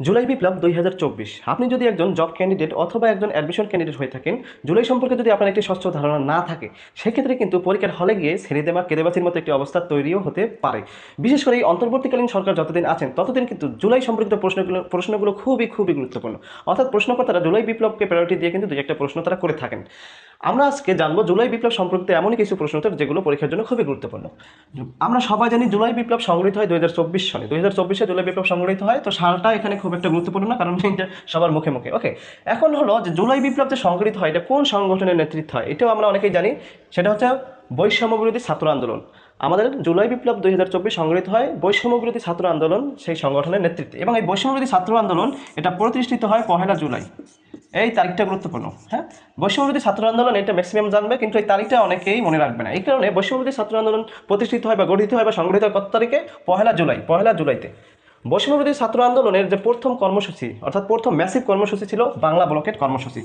জুলাই বিপ্লব দুই হাজার চব্বিশ। আপনি যদি একজন জব ক্যান্ডিডেট অথবা একজন অ্যাডমিশন ক্যান্ডিডেট হয়ে থাকেন, জুলাই সম্পর্কে যদি আপনার একটি স্বচ্ছ ধারণা না থাকে, সেক্ষেত্রে কিন্তু পরীক্ষার হলে গিয়ে ছেড়ে দেওয়া কেদেবাসির মতো একটি অবস্থা তৈরিও হতে পারে। বিশেষ করে এই অন্তর্বর্তীকালীন সরকার যতদিন আছেন, ততদিন কিন্তু জুলাই সম্পর্কিত প্রশ্নগুলো প্রশ্নগুলো খুবই খুবই গুরুত্বপূর্ণ। অর্থাৎ প্রশ্নকর্তারা জুলাই বিপ্লবকে প্রায়োরিটি দিয়ে কিন্তু দুই একটা প্রশ্ন তারা করে থাকেন। আমরা আজকে জানব জুলাই বিপ্লব সম্পর্কিত এমনই কিছু প্রশ্ন উত্তর যেগুলো পরীক্ষার জন্য খুবই গুরুত্বপূর্ণ। আমরা সবাই জানি জুলাই বিপ্লব সংগঠিত হয় দুই হাজার চব্বিশ সালে। দুই হাজার চব্বিশে জুলাই বিপ্লব সংগঠিত হয়, তো সালটা এখানে খুব একটা গুরুত্বপূর্ণ না, কারণ এটা সবার মুখে মুখে। ওকে এখন হলো যে জুলাই বিপ্লব যে সংগঠিত হয়, এটা কোন সংগঠনের নেতৃত্ব হয়, এটাও আমরা অনেকেই জানি। সেটা হচ্ছে বৈষম্য বিরোধী ছাত্র আন্দোলন। আমাদের জুলাই বিপ্লব দুই হাজার চব্বিশ সংগঠিত হয়, বৈষম্য বিরোধী ছাত্র আন্দোলন সেই সংগঠনের নেতৃত্বে। এবং এই বৈষম্য বিরোধী ছাত্র আন্দোলন এটা প্রতিষ্ঠিত হয় পহেলা জুলাই। এই তারিখটা গুরুত্বপূর্ণ হ্যাঁ? বৈষম্যবিরোধী ছাত্র আন্দোলন এটা ম্যাক্সিমাম জানবে, কিন্তু এই তারিখটা অনেকেই মনে রাখবে না। এই কারণে বৈষম্যবিরোধী ছাত্র আন্দোলন প্রতিষ্ঠিত হয় বা গঠিত হয় বা সংগঠিত কত তারিখে? পহেলা জুলাই, পহেলা জুলাইতে। বৈষম্যবিরোধী ছাত্র আন্দোলনের যে প্রথম কর্মসূচি, অর্থাৎ প্রথম ম্যাসিভ কর্মসূচি ছিল বাংলা ব্লকেট কর্মসূচি।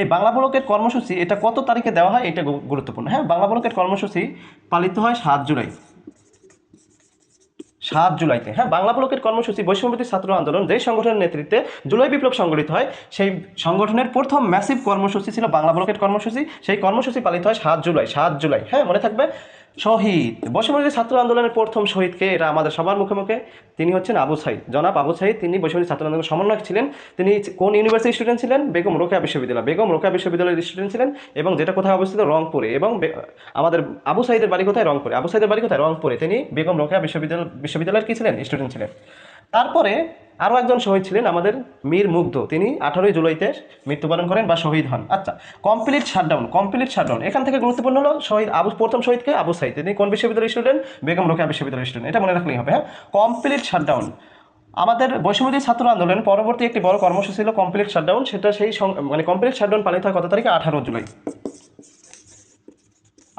এই বাংলা ব্লকেট কর্মসূচি এটা কত তারিখে দেওয়া হয়? এটা গুরুত্বপূর্ণ হ্যাঁ? বাংলা ব্লকেট কর্মসূচি পালিত হয় সাত জুলাই। সাত জুলাইতে। হ্যাঁ বাংলা ব্লকের কর্মসূচি, বৈষম্যবিরোধী ছাত্র আন্দোলন যেই সংগঠনের নেতৃত্বে জুলাই বিপ্লব সংগঠিত হয়, সেই সংগঠনের প্রথম ম্যাসিভ কর্মসূচি ছিল বাংলা ব্লকের কর্মসূচি। সেই কর্মসূচি পালিত হয় সাত জুলাই সাত জুলাই। হ্যাঁ মনে থাকবে? শহীদ। বৈষম্যবিরোধী ছাত্র আন্দোলনের প্রথম শহীদকে এটা আমাদের সবার মুখে মুখে, তিনি হচ্ছেন আবু সাইদ। জনাব আবু সাইদ, তিনি বৈষম্যবিরোধী ছাত্র আন্দোলনের সমন্বয়ক ছিলেন। তিনি কোন ইউনিভার্সিটি স্টুডেন্ট ছিলেন? বেগম রোকেয়া বিশ্ববিদ্যালয়। বেগম রোকেয়া বিশ্ববিদ্যালয়ের স্টুডেন্ট ছিলেন এবং যেটা কোথায় অবস্থিত? রংপুরে এবং আমাদের আবু সাইদের বাড়ি কোথায়? রংপুরে। আবু সাইদের বাড়ি কোথায়? রংপুরে। তিনি বেগম রোকেয়া বিশ্ববিদ্যালয় বিশ্ববিদ্যালয়ের কি ছিলেন? স্টুডেন্ট ছিলেন। তারপরে আরও একজন শহীদ ছিলেন আমাদের মীর মুগ্ধ। তিনি আঠারোই জুলাইতে মৃত্যুবরণ করেন বা শহীদ হন। আচ্ছা কমপ্লিট শাটডাউন কমপ্লিট শাটডাউন এখান থেকে গুরুত্বপূর্ণ হলো শহীদ আবু, প্রথম শহীদকে আবু সাইদ। তিনি কোন বিশ্ববিদ্যালয়ের স্টুডেন্ট বেগম রোকেয়া বিশ্ববিদ্যালয়ের স্টুডেন্ট এটা মনে রাখলেই হবে হ্যাঁ? কমপ্লিট শাটডাউন আমাদের বৈষম্যদী ছাত্র আন্দোলন পরবর্তী একটি বড় কর্মসূচি ছিল কমপ্লিট শাটডাউন সেটা সেই মানে কমপ্লিট শাটডাউন পালিত হয় কত তারিখে? আঠারো জুলাই।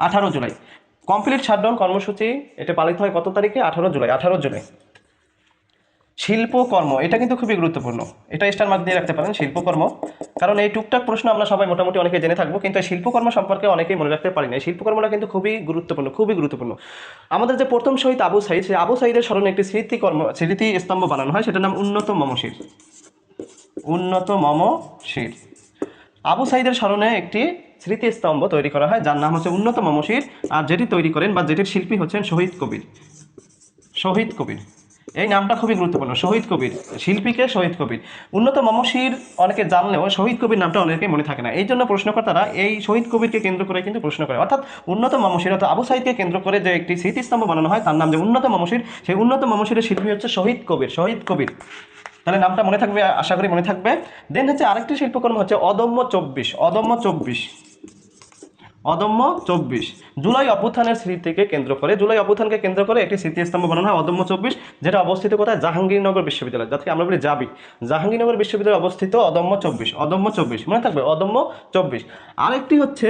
আঠারো জুলাই। কমপ্লিট শাটডাউন কর্মসূচি, এটা পালিত হয় কত তারিখে? আঠারো জুলাই আঠারো জুলাই। শিল্পকর্ম, এটা কিন্তু খুবই গুরুত্বপূর্ণ। এটা স্টার মার্ক দিয়ে রাখতে পারেন, শিল্পকর্ম। কারণ এই টুকটাক প্রশ্ন আমরা সবাই মোটামুটি অনেকে জেনে থাকব, কিন্তু এই শিল্পকর্ম সম্পর্কে অনেকেই মনে রাখতে পারি না শিল্পকর্মটা কিন্তু খুবই গুরুত্বপূর্ণ খুবই গুরুত্বপূর্ণ। আমাদের যে প্রথম শহীদ আবু সাইদ, সেই আবু সাইদের স্মরণে একটি স্মৃতিকর্ম, স্মৃতি স্তম্ভ বানানো হয়, সেটার নাম উন্নত মমশির উন্নত মম মমশির আবু সাইদের স্মরণে একটি স্মৃতিস্তম্ভ তৈরি করা হয়, যার নাম হচ্ছে উন্নত মমশির আর যেটি তৈরি করেন বা যেটির শিল্পী হচ্ছেন শহীদ কবির। শহীদ কবির। এই নামটা খুবই গুরুত্বপূর্ণ, শহীদ কবির, শিল্পীকে শহীদ কবির। উন্নত মমশির অনেকে জানলেও শহীদ কবির নামটা অনেকেই মনে থাকে না। এই জন্য প্রশ্নকর্তারা এই শহীদ কবিরকে কেন্দ্র করে কিন্তু প্রশ্ন করে। অর্থাৎ উন্নত মমশির অর্থাৎ আবু সাইদকে কেন্দ্র করে যে একটি স্মৃতিস্তম্ভ বানানো হয়, তার নাম যে উন্নত মমশির সেই উন্নত মমশিরের শিল্পী হচ্ছে শহীদ কবির শহীদ কবির। তাহলে নামটা মনে থাকবে, আশা করি মনে থাকবে। দেন হচ্ছে আরেকটি শিল্পকর্ম হচ্ছে অদম্য চব্বিশ অদম্য চব্বিশ। অদম্য চব্বিশ। জুলাই অভ্যুত্থানের স্মৃতিকে কেন্দ্র করে, জুলাই অভ্যুত্থানকে কেন্দ্র করে একটি স্মৃতিস্তম্ভ বানানো হয় অদম্য চব্বিশ, যেটা অবস্থিত কোথায়? জাহাঙ্গীরনগর বিশ্ববিদ্যালয়। যাতে আমরা বলি যাবি জাহাঙ্গীরনগর বিশ্ববিদ্যালয়ে অবস্থিত অদম্য চব্বিশ অদম্য চব্বিশ। মনে থাকবে, অদম্য চব্বিশ। আরেকটি হচ্ছে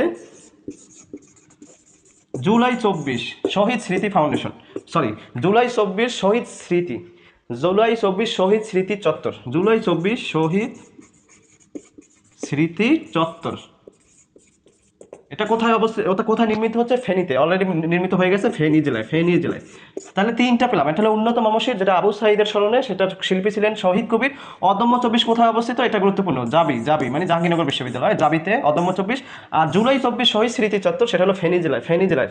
জুলাই চব্বিশ, শহীদ স্মৃতি ফাউন্ডেশন। সরি, জুলাই চব্বিশ, শহীদ স্মৃতি। জুলাই চব্বিশ, শহীদ স্মৃতি চত্বর। জুলাই চব্বিশ, শহীদ স্মৃতি চত্বর। এটা কোথায় অবস্থিত ওটা কোথায় নির্মিত হচ্ছে? ফেনীতে। অলরেডি নির্মিত হয়ে গেছে ফেনী জেলায় ফেনী জেলায়। তাহলে তিনটা পেলাম এটা হলো উন্নত মামসির যেটা আবু সাইদের স্মরণে, সেটা শিল্পী ছিলেন শহীদ কবির। অদম্য চব্বিশ কোথায় অবস্থিত? এটা গুরুত্বপূর্ণ। জাবি জাবি মানে জাহাঙ্গীরনগর বিশ্ববিদ্যালয়, জাবিতে অদম্য চব্বিশ। আর জুলাই চব্বিশ শহীদ স্মৃতি চত্বর, সেটা হলো ফেনী জেলায় ফেনী জেলায়।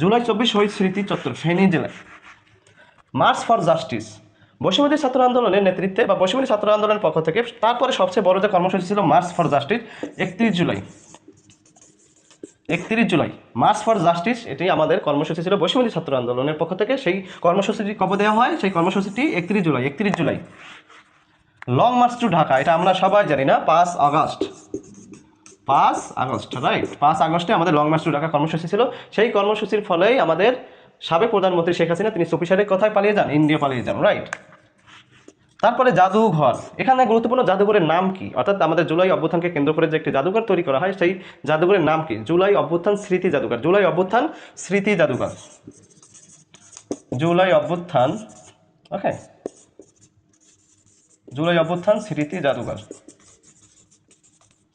জুলাই চব্বিশ শহীদ স্মৃতি চত্বর, ফেনী জেলায়। মার্চ ফর জাস্টিস বৈষম্যদী ছাত্র আন্দোলনের নেতৃত্বে বা বৈষম্যদী ছাত্র আন্দোলনের পক্ষ থেকে, তারপরে সবচেয়ে বড় যে কর্মসূচি ছিল মার্চ ফর জাস্টিস একত্রিশ জুলাই। একত্রিশ জুলাই মার্চ ফর জাস্টিস এটি আমাদের কর্মসূচি ছিল। বৈষম্যদী ছাত্র আন্দোলনের পক্ষ থেকে সেই কর্মসূচিটি কবে দেওয়া হয়? সেই কর্মসূচিটি একত্রিশ জুলাই একত্রিশ July. Long march to Dhaka এটা আমরা সবাই জানি না, পাঁচ আগস্ট। পাঁচ আগস্ট রাইট পাঁচ আগস্টে আমাদের লং মার্চ টু ঢাকা কর্মসূচি ছিল। সেই কর্মসূচির ফলেই আমাদের সাবেক প্রধানমন্ত্রী শেখ হাসিনা, তিনি চব্বিশ কথায় পালিয়ে যান, ইন্ডিয়া পালিয়ে যান রাইট তারপরে জাদুঘর। এখানে গুরুত্বপূর্ণ জাদুঘরের নাম কি? অর্থাৎ আমাদের জুলাই অভ্যুত্থানকে কেন্দ্র করে যে একটি জাদুঘর তৈরি করা হয়, সেই জাদুঘরের নাম কি? জুলাই অভ্যুত্থান স্মৃতি জাদুঘর। জুলাই অভ্যুত্থান স্মৃতি জাদুঘর। জুলাই অভ্যুত্থান ওকে জুলাই অভ্যুত্থান স্মৃতি জাদুঘর।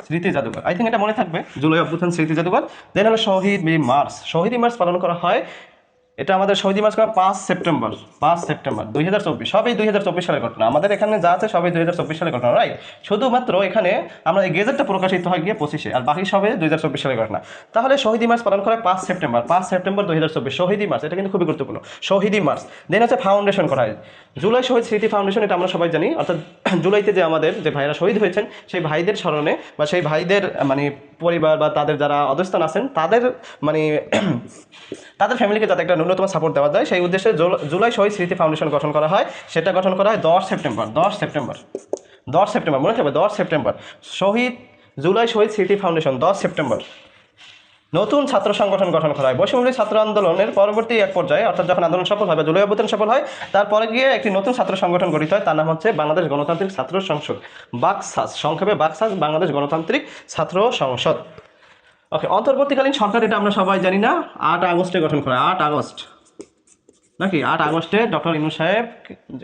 স্মৃতি জাদুঘর। আই থিঙ্ক এটা মনে থাকবে। জুলাই অভ্যুত্থান স্মৃতি জাদুঘর। দেন হলো শহীদ ই মার্চ। শহীদ মার্চ পালন করা হয় এটা আমাদের শহীদ মাস করা পাঁচ সেপ্টেম্বর পাঁচ সেপ্টেম্বর, দুই হাজার চব্বিশ। সবই দুই হাজার চব্বিশ সালের ঘটনা। আমাদের এখানে যা আছে সবই দুই হাজার চব্বিশ সালের ঘটনা রাইট শুধুমাত্র এখানে আমরা এই গেজেটটা প্রকাশিত হয় গিয়ে পঁচিশে, আর বাকি সবে দুই হাজার চব্বিশ সালের ঘটনা। তাহলে শহীদ মাস পালন করা পাঁচ সেপ্টেম্বর পাঁচ সেপ্টেম্বর দুই হাজার চব্বিশ। শহীদ মাস, এটা কিন্তু খুবই গুরুত্বপূর্ণ। শহীদ মাস দেন হচ্ছে ফাউন্ডেশন করা হয়। জুলাই শহীদ স্মৃতি ফাউন্ডেশন, এটা আমরা সবাই জানি। অর্থাৎ জুলাইতে যে আমাদের যে ভাইরা শহীদ হয়েছেন, সেই ভাইদের স্মরণে বা সেই ভাইদের মানে পরিবার বা তাদের যারা অধস্থান আছেন, তাদের মানে তাদের ফ্যামিলিকে যাতে একটা ন্যূনতম সাপোর্ট দেওয়া যায়, সেই উদ্দেশ্যে জুল- জুলাই শহীদ স্মৃতি ফাউন্ডেশন গঠন করা হয়। সেটা গঠন করা হয় দশ সেপ্টেম্বর দশ সেপ্টেম্বর দশ সেপ্টেম্বর, মনে থাকবে দশ সেপ্টেম্বর। শহীদ, জুলাই শহীদ স্মৃতি ফাউন্ডেশন, দশ সেপ্টেম্বর। নতুন ছাত্র সংগঠন গঠন করা হয়। বৈষম্যবিরোধী ছাত্র আন্দোলনের পরবর্তী এক পর্যায়ে, অর্থাৎ যখন আন্দোলন সফল হয় বা জুলাই অভ্যুত্থান সফল হয়, তারপরে গিয়ে একটি নতুন ছাত্র সংগঠন গঠিত হয়। তার নাম হচ্ছে বাংলাদেশ গণতান্ত্রিক ছাত্র সংসদ, বাকসাস, সংক্ষেপে বাকসাস, বাংলাদেশ গণতান্ত্রিক ছাত্র সংসদ। ওকে, অন্তর্বর্তীকালীন সরকার এটা আমরা সবাই জানি না, আট আগস্টে গঠন করা আট আগস্ট। নাকি? আট আগস্টে ডক্টর ইনু সাহেব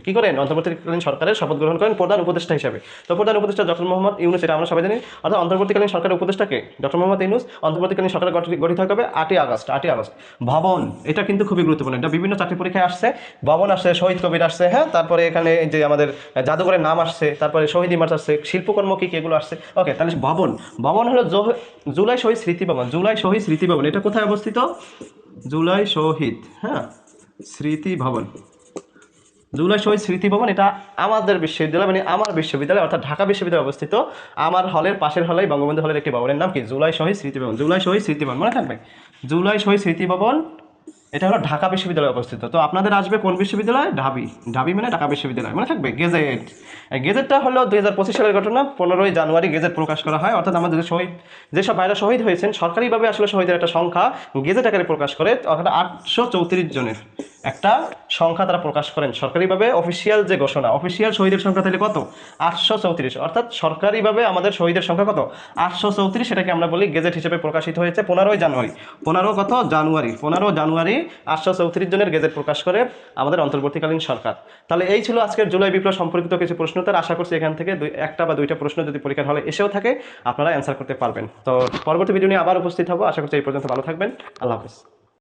কি করেন? অন্তর্বর্তীকালীন সরকারের শপথ গ্রহণ করেন প্রধান উপদেষ্টা হিসেবে। তো প্রধান উপদেষ্টা ডক্টর মোহাম্মদ ইউনুস, এটা আমরা সবাই জানি, অর্থাৎ অন্তর্বর্তীকালীন সরকারের উপদেষ্টাকে? ডক্টর মোহাম্মদ ইউনুস, অন্তর্বর্তীকালীন সরকার গঠি- গঠিত হবে আটই আগস্ট আটই আগস্ট। ভবন, এটা কিন্তু খুবই গুরুত্বপূর্ণ। এটা বিভিন্ন চাকরি পরীক্ষায় আসছে, ভবন আসছে, শহীদ কবির আসছে হ্যাঁ? তারপরে এখানে যে আমাদের জাদুঘরের নাম আসছে, তারপরে শহীদ ইমার্স আসছে, শিল্পকর্ম কি এগুলো আসছে। ওকে তাহলে ভবন। ভবন হলো জুলাই শহীদ স্মৃতি ভবন, জুলাই শহীদ স্মৃতি ভবন। এটা কোথায় অবস্থিত? জুলাই শহীদ হ্যাঁ? স্মৃতি ভবন। জুলাই শহীদ স্মৃতি ভবন, এটা আমাদের বিশ্ববিদ্যালয় মানে আমার বিশ্ববিদ্যালয়, অর্থাৎ ঢাকা বিশ্ববিদ্যালয় অবস্থিত। আমার হলের পাশের হলে, বঙ্গবন্ধু হলের একটি ভবনের নাম কি? জুলাই শহীদ স্মৃতি ভবন। জুলাই শহীদ স্মৃতি ভবন, মনে থাকবে? জুলাই শহীদ স্মৃতি ভবন এটা হলো ঢাকা বিশ্ববিদ্যালয়ে অবস্থিত। তো আপনাদের আসবে কোন বিশ্ববিদ্যালয়? ঢাবি। ঢাবি মানে ঢাকা বিশ্ববিদ্যালয়। মানে থাকবে? গেজেট। গেজেটটা হলো দুই হাজার পঁচিশ সালের ঘটনা। পনেরোই জানুয়ারি গেজেট প্রকাশ করা হয়। অর্থাৎ আমাদের শহীদ যেসব ভাইরা শহীদ হয়েছেন, সরকারিভাবে আসলে শহীদের একটা সংখ্যা গেজেট আকারে প্রকাশ করে। অর্থাৎ আটশো চৌত্রিশ জনের। একটা সংখ্যা তারা প্রকাশ করেন। সরকারিভাবে অফিসিয়াল যে ঘোষণা অফিসিয়াল শহীদের সংখ্যা তাহলে কত? আটশো চৌত্রিশ। অর্থাৎ সরকারিভাবে আমাদের শহীদের সংখ্যা কত? আটশো চৌত্রিশ, সেটাকে আমরা বলি গেজেট হিসেবে প্রকাশিত হয়েছে পনেরোই জানুয়ারি। পনেরো কত? জানুয়ারি। পনেরো জানুয়ারি আটশো চৌত্রিশ জনের গেজেট প্রকাশ করে আমাদের অন্তর্বর্তীকালীন সরকার। তাহলে এই ছিল আজকের জুলাই বিপ্লব সম্পর্কিত কিছু প্রশ্ন। তার আশা করছি এখান থেকে দুই একটা বা দুইটা প্রশ্ন যদি পরীক্ষার হলে এসেও থাকে, আপনারা অ্যান্সার করতে পারবেন। তো পরবর্তী ভিডিও নিয়ে আবার উপস্থিত হব। আশা করছি এই পর্যন্ত ভালো থাকবেন। আল্লাহ হাফিজ।